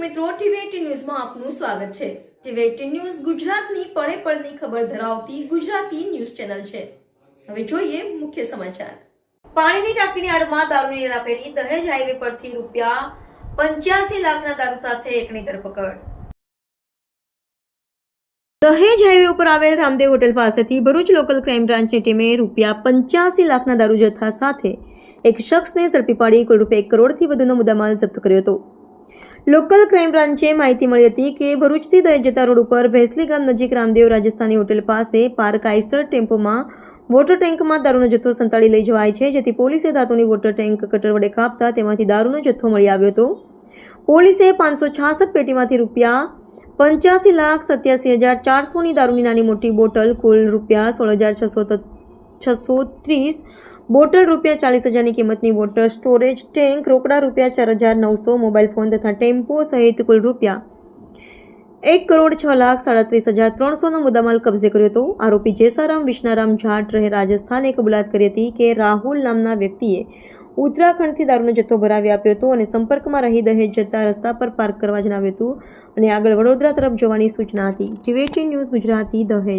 મિત્રો, ટીવી ન્યૂઝમાં આપનું સ્વાગત છે. ટીવી ન્યૂઝ ગુજરાતની પળે પળની ખબર ધરાવતી ગુજરાતી ન્યૂઝ ચેનલ છે. હવે જોઈએ મુખ્ય સમાચાર. પાણીની ટાંકીની આડમાં દારૂની હેરાફેરી દહેજ હાઈવે પરથી રૂપિયા પંચ્યાસી લાખના દારૂ સાથે એકની ધરપકડ. દહેજ હાઈવે ઉપર આવેલ રામદેવ હોટેલ પાસેથી ભરૂચ લોકલ ક્રાઇમ બ્રાન્ચની ટીમે રૂપિયા પંચ્યાસી લાખના દારૂ જથ્થા સાથે એક શખ્સને ઝડપી પાડી કુલ રૂપિયા એક કરોડથી વધુનો મુદ્દામાલ જપ્ત કર્યો હતો. લોકલ ક્રાઇમ બ્રાન્ચે માહિતી મળી હતી કે ભરૂચથી દહેજ જતા રોડ ઉપર ભેંસલી ગામ નજીક રામદેવ રાજસ્થાની હોટેલ પાસે પાર્ક આઈસર ટેમ્પોમાં વોટર ટેન્કમાં દારૂનો જથ્થો સંતાડી લઈ જવાય છે, જેથી પોલીસે ધાતુની વોટર ટેન્ક કટર વડે કાપતા તેમાંથી દારૂનો જથ્થો મળી આવ્યો હતો. પોલીસે પાંચસો છાસઠ પેટીમાંથી રૂપિયા પંચ્યાસી લાખ સત્યાસી હજાર ચારસોની દારૂની નાની મોટી બોટલ કુલ રૂપિયા સોળ હજાર છસો છસો ત્રીસ. બોટલ રૂપિયા ચાલીસ હજારની કિંમતની વોટર સ્ટોરેજ ટેન્ક રોકડા રૂપિયા ચાર હજાર નવસો મોબાઈલ ફોન તથા ટેમ્પો સહિત કુલ રૂપિયા એક કરોડ છ લાખ સાડત્રીસ હજાર ત્રણસોનો મુદ્દામાલ કબજે કર્યો હતો. આરોપી જેસારામ વિષ્ણારામ જાટ રહે રાજસ્થાને કબૂલાત કરી હતી કે રાહુલ નામના વ્યક્તિએ ઉત્તરાખંડથી દારૂનો જથ્થો ભરાવી આપ્યો હતો અને સંપર્કમાં રહી દહેજ જતા રસ્તા પર પાર્ક કરવા જણાવ્યું હતું અને આગળ વડોદરા તરફ જવાની સૂચના હતી. ટીવેટી ન્યૂઝ ગુજરાતી દહેજ.